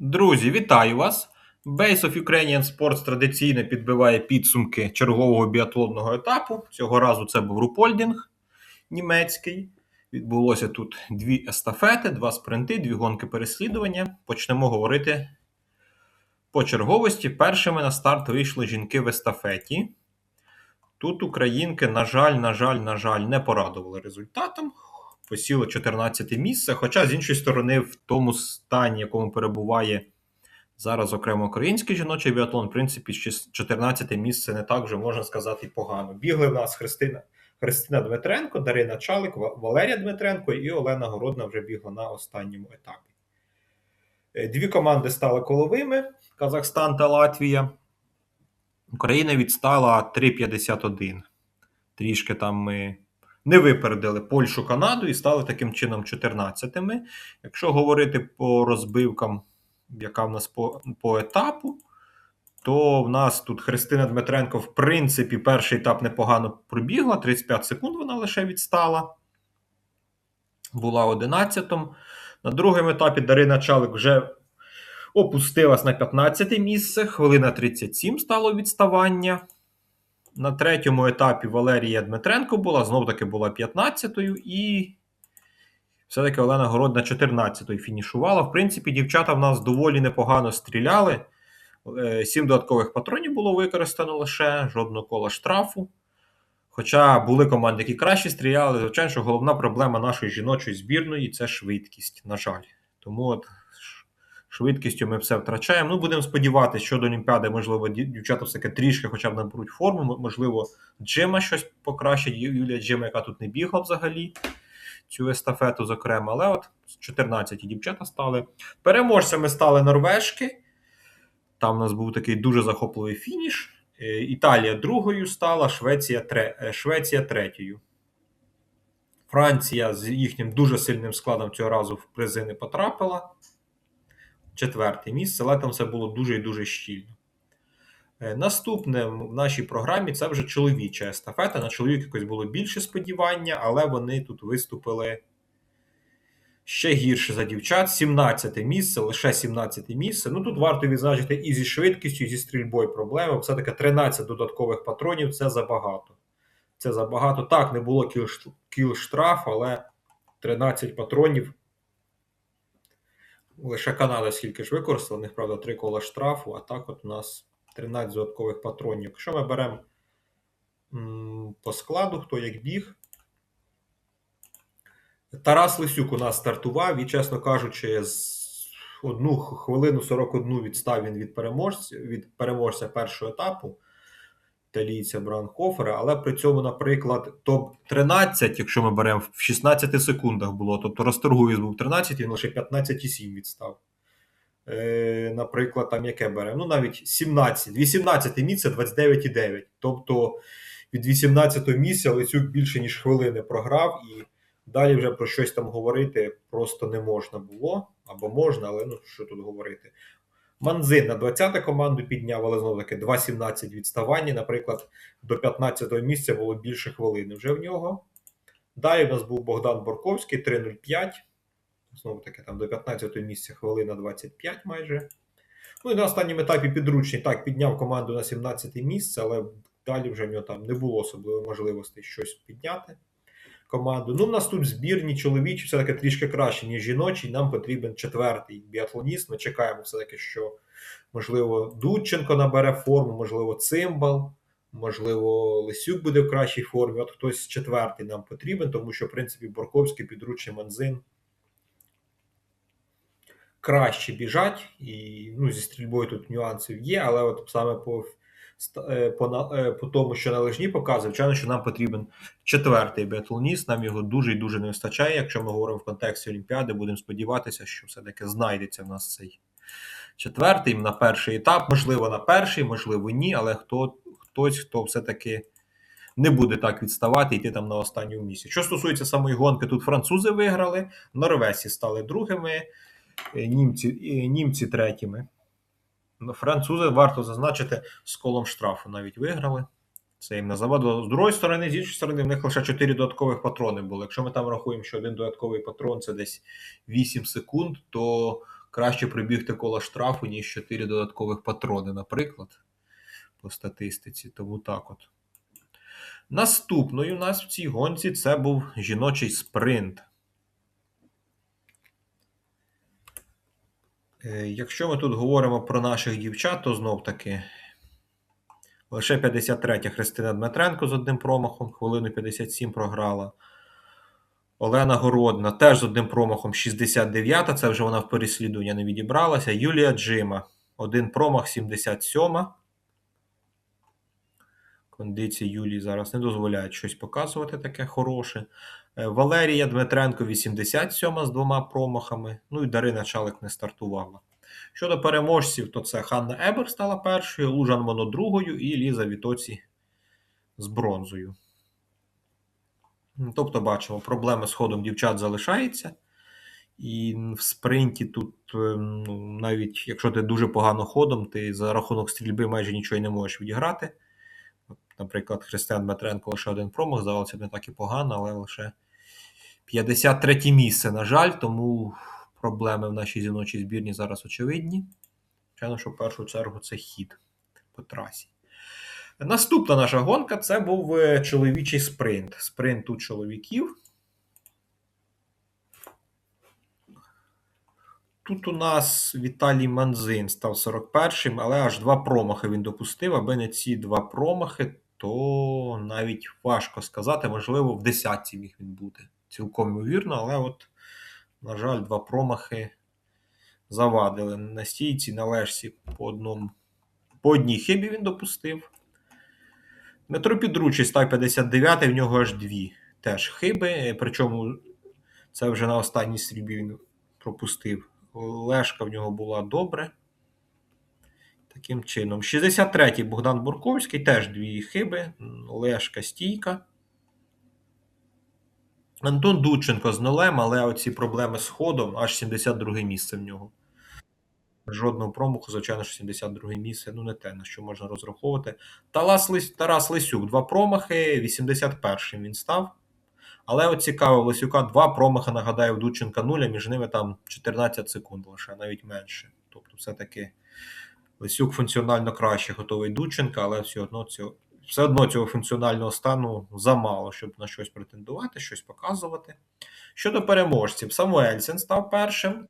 Друзі, вітаю вас! Base of Ukrainian Sports традиційно підбиває підсумки чергового біатлонного етапу. Цього разу це був Рупольдінг німецький. Відбулося тут дві естафети, два спринти, дві гонки переслідування. Почнемо говорити по черговості. Першими на старт вийшли жінки в естафеті. Тут українки, на жаль, на жаль, на жаль, не порадували результатом. Посіло 14 місце. Хоча, з іншої сторони, в тому стані, в якому перебуває зараз окремо український жіночий біатлон, в принципі, 14 місце не так вже можна сказати погано. Бігли в нас Христина Христина Дмитренко, Дарина Чалик, Валерія Дмитренко і Олена Городна вже бігла на останньому етапі. Е, Дві команди стали коловими: Казахстан та Латвія. Україна відстала 3,51. Трішки там ми не випередили Польщу, Канаду і стали таким чином 14-ми. Якщо говорити по розбивкам, яка в нас по, по етапу, то в нас тут Христина Дмитренко, в принципі, перший етап непогано пробігла, 35 секунд вона лише відстала. Була 11-м. На другому етапі Дарина Чалик вже опустилась на 15 місце. Хвилина 37 стало відставання. На третьому етапі Валерія Дмитренко була, знов таки була 15-ю, і все-таки Олена Городна 14-ю фінішувала. В принципі, дівчата в нас доволі непогано стріляли. Е, Сім додаткових патронів було використано лише, жодного кола штрафу. Хоча були команди, які краще стріляли, звичайно, що головна проблема нашої жіночої збірної це швидкість, на жаль. Тому от швидкістю ми все втрачаємо. Ну, будемо сподіватися, що до Олімпіади, можливо, дівчата все-таки трішки хоча б наберуть форму. Можливо, Джима щось покращить. Юлія Джима, яка тут не бігла взагалі. Цю естафету, зокрема, але от 14 дівчата стали. Переможцями стали норвежки. Там у нас був такий дуже захопливий фініш. Е, Італія другою стала, Швеція тре... Швеція третьою. Франція з їхнім дуже сильним складом цього разу в призи не потрапила. Четверте місце, але там все було дуже і дуже щільно. Е, Наступне в нашій програмі це вже чоловіча естафета. На чоловік якось було більше сподівання, але вони тут виступили ще гірше за дівчат. 17 місце, лише 17 місце. Ну тут варто відзначити і зі швидкістю, і зі стрільбою проблеми. Все-таки 13 додаткових патронів це забагато. Це забагато. Так, не було кіл штраф, але 13 патронів. Лише Канада скільки ж використала, у них, правда, 3 кола штрафу, а так от у нас 13 додаткових патронів. Якщо ми беремо по складу, хто як біг. Тарас Лисюк у нас стартував і, чесно кажучи, з одну хвилину 41 відстав він від переможця від переможця першого етапу італійця Браунхофера, але при цьому, наприклад, топ-13, якщо ми беремо в 16 секундах було, тобто Расторгуєс був 13, він лише 15,7 відстав. Е, Наприклад, там яке беремо? Ну, навіть 17, 18 місце 29,9. Тобто від 18 місця Лисюк більше, ніж хвилини програв, і далі вже про щось там говорити просто не можна було. Або можна, але ну що тут говорити. Манзин на 20 команду підняв, але знову таки 2.17 відставання. Наприклад, до 15-го місця було більше хвилини вже в нього. Далі в нас був Богдан Борковський 3.05. Знову таки, там до 15-го місця хвилина 25 майже. Ну і на останньому етапі підручний так підняв команду на 17 місце, але далі вже в нього там не було особливої можливості щось підняти команду. Ну, в нас тут збірні чоловічі, все-таки трішки краще, ніж жіночі. Нам потрібен четвертий біатлоніст. Ми чекаємо, все-таки, що, можливо, Дудченко набере форму, можливо, Цимбал, можливо, Лисюк буде в кращій формі. От хтось четвертий нам потрібен, тому що, в принципі, Борковський, підручний Манзин краще біжать, і ну, зі стрільбою тут нюансів є, але от саме по по, по тому, що на лижні показує, звичайно, що нам потрібен четвертий біатлоніст. Нам його дуже і дуже не вистачає. Якщо ми говоримо в контексті Олімпіади, будемо сподіватися, що все-таки знайдеться в нас цей четвертий на перший етап. Можливо, на перший, можливо, ні, але хто, хтось, хто все-таки не буде так відставати йти там на останньому місці. Що стосується самої гонки, тут французи виграли, норвесі стали другими, німці, німці третіми. Французи варто зазначити з колом штрафу навіть виграли. Це їм не завадило. З другої сторони, з іншої сторони, в них лише 4 додаткових патрони було. Якщо ми там рахуємо, що один додатковий патрон це десь 8 секунд, то краще прибігти коло штрафу, ніж 4 додаткових патрони, наприклад, по статистиці. Тому так от. Наступною у нас в цій гонці це був жіночий спринт. Е, Якщо ми тут говоримо про наших дівчат, то знов таки лише 53 Христина Дмитренко з одним промахом, хвилину 57 програла. Олена Городна теж з одним промахом 69-та, це вже вона в переслідування не відібралася. Юлія Джима, один промах 77 Кондиції Юлії зараз не дозволяють щось показувати таке хороше. Е, Валерія Дмитренко 87 з двома промахами. Ну і Дарина Чалик не стартувала. Щодо переможців, то це Ханна Ебер стала першою, Лужан Моно другою і Ліза Вітоці з бронзою. Тобто, бачимо, проблеми з ходом дівчат залишаються. І в спринті тут, е, ну, навіть якщо ти дуже погано ходом, ти за рахунок стрільби майже нічого не можеш відіграти. Наприклад, Християн Дмитренко лише один промах, здавалося б, не так і погано, але лише 53 місце, на жаль, тому проблеми в нашій жіночій збірні зараз очевидні. Звичайно, що в першу чергу це хід по трасі. Наступна наша гонка це був е, чоловічий спринт. Спринт у чоловіків. Тут у нас Віталій Манзин став 41-м, але аж два промахи він допустив. Аби не ці два промахи, то навіть важко сказати, можливо, в десятці міг він бути. Цілком ймовірно, але от, на жаль, два промахи завадили. На стійці, на лежці по одному. По одній хибі він допустив. Дмитро Підручий став 59 в нього аж дві теж хиби. Причому це вже на останній стрільбі він пропустив. Лешка в нього була добре. Таким чином. 63-й Богдан Бурковський теж дві хиби. Лешка стійка. Антон Дудченко з нулем, але оці проблеми з ходом аж 72 місце в нього. Жодного промаху, звичайно, що 72 місце. Ну, не те, на що можна розраховувати. Тарас, Лис... Тарас Лисюк, два промахи, 81-м він став. Але от цікаво, Лисюка два промахи, нагадаю, в Дудченка нуля, між ними там 14 секунд лише, навіть менше. Тобто, все-таки Лисюк функціонально краще готовий Дудченка, але все одно цього. Все одно цього функціонального стану замало, щоб на щось претендувати, щось показувати. Щодо переможців, Самуельсен став першим,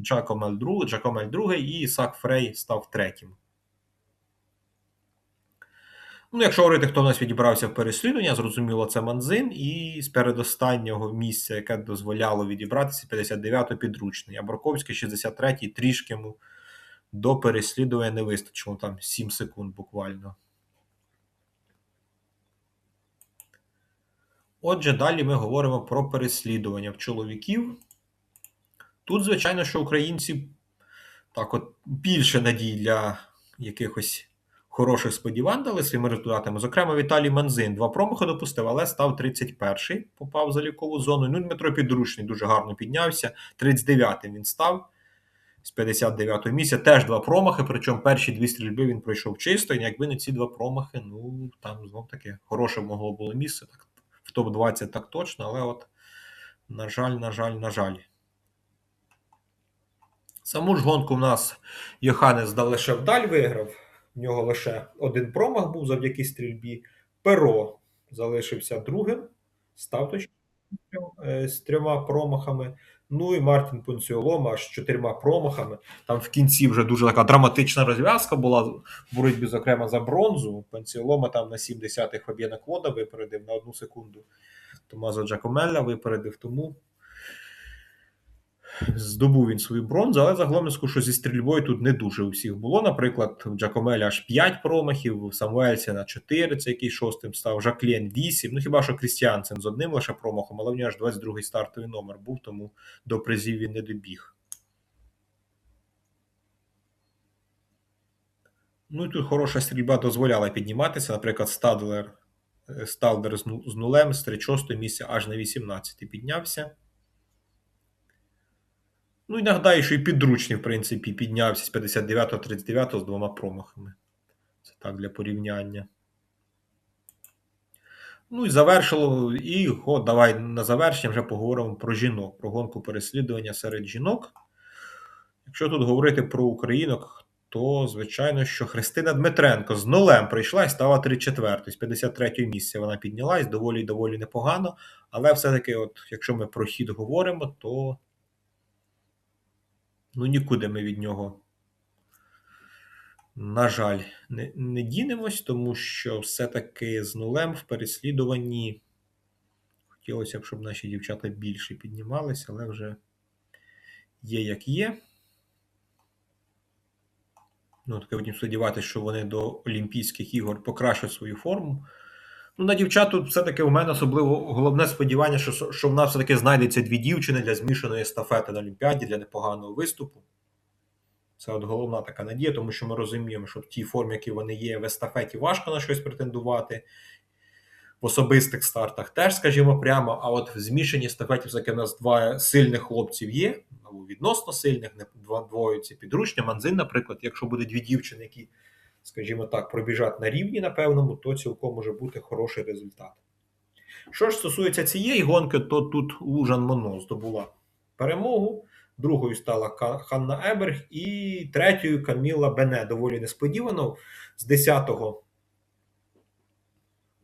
Джакомель другий, Джакомель другий і Ісак Фрей став третім. Ну, якщо говорити, хто в нас відібрався в переслідування, зрозуміло, це Манзин, і з передостаннього місця, яке дозволяло відібратися, 59-й підручний, а Борковський 63-й трішки йому до переслідування не вистачило, там 7 секунд буквально. Отже, далі ми говоримо про переслідування в чоловіків. Тут, звичайно, що українці так от більше надій для якихось хороших сподівань дали своїми результатами. Зокрема, Віталій Манзин два промахи допустив, але став 31-й, попав в залікову зону. Ну, Дмитро Підручний дуже гарно піднявся. 39-й він став з 59-го місця. Теж два промахи. Причому перші дві стрільби він пройшов чисто. І якби не ці два промахи, ну там знов таки хороше могло було місце. Так, в топ-20 так точно, але от, на жаль, на жаль, на жаль. Саму ж гонку в нас Йоханес лише вдаль виграв. В нього лише один промах був завдяки стрільбі. Перо залишився другим, став точно з трьома промахами. Ну і Мартін Понціолома з чотирма промахами. Там в кінці вже дуже така драматична розв'язка була в боротьбі, зокрема, за бронзу. Понціолома там на 70-х Фабіана Квода випередив на одну секунду. Томазо Джакомелля випередив тому. Здобув він свою бронзу, але загалом я скажу, що зі стрільбою тут не дуже у всіх було. Наприклад, в Джакомеля аж 5 промахів, в Самуельсена 4, це який шостим став, Жаклєн 8. Ну хіба що Крістіансен з одним лише промахом, але в нього аж 22-й стартовий номер був, тому до призів він не добіг. Ну і тут хороша стрільба дозволяла підніматися. Наприклад, Стадлер, Сталдер з нулем з 36 місця аж на 18 піднявся. Ну і нагадаю, що і підручний, в принципі, піднявся з 59-39 з двома промахами. Це так для порівняння. Ну і завершило. І о, давай на завершення вже поговоримо про жінок, про гонку переслідування серед жінок. Якщо тут говорити про українок, то звичайно, що Христина Дмитренко з нулем прийшла і стала 34 з 53 місця вона піднялась доволі доволі непогано. Але все-таки, от, якщо ми про хід говоримо, то ну нікуди ми від нього, на жаль, не, не дінемось, тому що все-таки з нулем в переслідуванні хотілося б, щоб наші дівчата більше піднімалися, але вже є як є. Ну, таке будемо сподіватися, що вони до Олімпійських ігор покращать свою форму. Ну, на дівчат тут все-таки у мене особливо головне сподівання, що що в нас все-таки знайдеться дві дівчини для змішаної естафети на Олімпіаді для непоганого виступу. Це от головна така надія, тому що ми розуміємо, що в тій формі, які вони є, в естафеті важко на щось претендувати. В особистих стартах теж, скажімо прямо, а от в змішаній естафеті все-таки в нас два сильних хлопців є, або відносно сильних, не двоє ці підручні. Манзин, наприклад, якщо буде дві дівчини, які скажімо так, пробіжать на рівні на певному, то цілком може бути хороший результат. Що ж стосується цієї гонки, то тут Лужан Моно здобула перемогу. Другою стала Ханна Еберг і третьою Каміла Бене. Доволі несподівано. З 10-го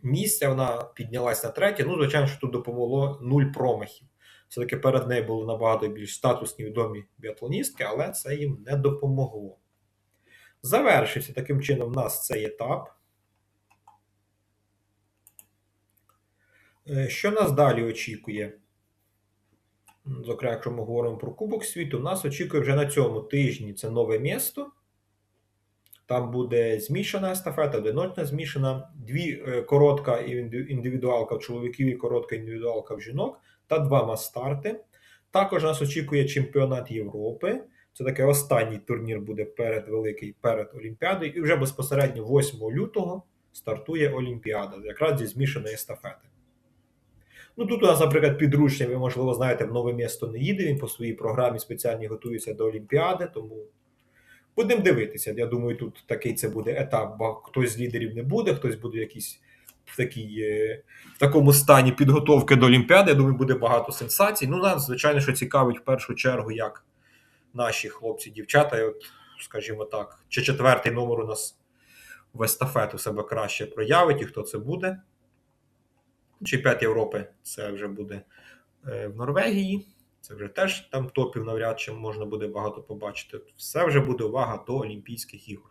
місця вона піднялася на третє. Ну, звичайно, що тут допомогло нуль промахів. Все-таки перед нею були набагато більш статусні відомі біатлоністки, але це їм не допомогло. Завершився таким чином у нас цей етап. Е, що нас далі очікує? Зокрема, якщо ми говоримо про Кубок світу, нас очікує вже на цьому тижні це нове місто. Там буде змішана естафета, одиночна змішана, дві е, коротка індивідуалка в чоловіків і коротка індивідуалка в жінок та два мастарти. Також нас очікує чемпіонат Європи. Це таке останній турнір буде перед великий перед Олімпіадою. І вже безпосередньо 8 лютого стартує Олімпіада, якраз зі змішаної естафети. Ну тут у нас, наприклад, підручний, ви, можливо, знаєте, в нове місто не їде. Він по своїй програмі спеціальній готується до Олімпіади, тому будемо дивитися. Я думаю, тут такий це буде етап, бо хтось з лідерів не буде, хтось буде якийсь в такій, е, в такому стані підготовки до Олімпіади. Я думаю, буде багато сенсацій. Ну, нас, звичайно, що цікавить в першу чергу, як наші хлопці-дівчата, от, скажімо так, чи четвертий номер у нас в естафету себе краще проявить, і хто це буде. Чемпіонат Європи це вже буде е, в Норвегії. Це вже теж там топів навряд чи можна буде багато побачити. Все вже буде увага до Олімпійських ігор.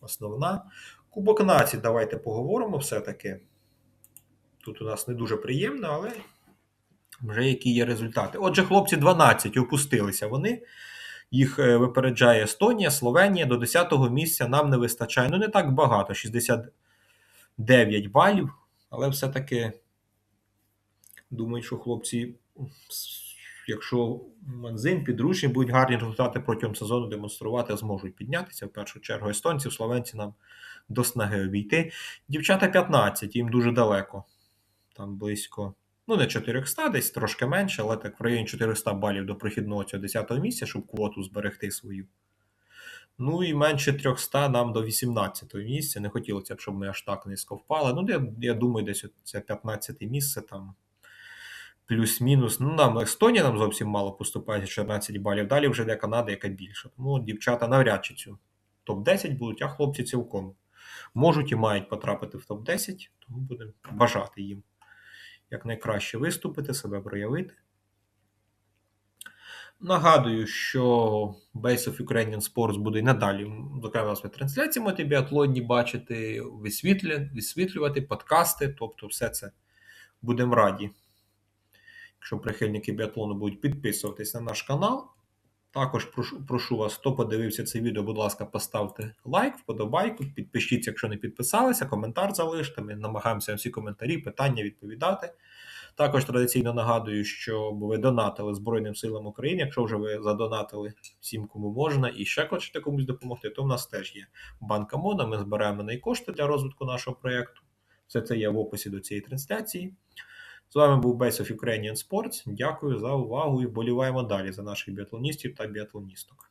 Основна. Кубок націй, давайте поговоримо все-таки. Тут у нас не дуже приємно, але вже які є результати. Отже, хлопці 12 опустилися вони. Їх е, випереджає Естонія, Словенія до 10-го місця нам не вистачає. Ну, не так багато, 69 балів. Але все-таки думаю, що хлопці, якщо Манзин, підручні будуть гарні результати протягом сезону демонструвати, зможуть піднятися. В першу чергу естонці, словенці нам до снаги обійти. Дівчата 15, їм дуже далеко. Там близько Ну, не 400, десь трошки менше, але так в районі 400 балів до прохідного цього 10-го місця, щоб квоту зберегти свою. Ну і менше 300 нам до 18-го місця. Не хотілося б, щоб ми аж так низько впали. Ну, я я думаю, десь це 15 місце там. Плюс-мінус. Ну, нам Естонія нам зовсім мало поступає 14 балів. Далі вже для Канади, яка більша. Тому дівчата навряд чи цю топ-10 будуть, а хлопці цілком можуть і мають потрапити в топ-10, тому будемо бажати їм якнайкраще виступити, себе проявити. Нагадую, що Base of Ukrainian Sports буде і надалі, зокрема, нас трансляції біатлонні бачити, висвітлю, висвітлювати, подкасти, тобто все це будемо раді. Якщо прихильники біатлону будуть підписуватись на наш канал. Також прошу прошу вас, хто подивився це відео, будь ласка, поставте лайк, вподобайку, підпишіться, якщо не підписалися, коментар залиште. Ми намагаємося на всі коментарі, питання відповідати. Також традиційно нагадую, що ви донатили Збройним силам України. Якщо вже ви задонатили всім, кому можна, і ще хочете комусь допомогти, то в нас теж є банка Мода. Ми збираємо на кошти для розвитку нашого проєкту. Все це є в описі до цієї трансляції. З вами був Base of Ukrainian Sports. Дякую за увагу і вболіваємо далі за наших біатлоністів та біатлоністок.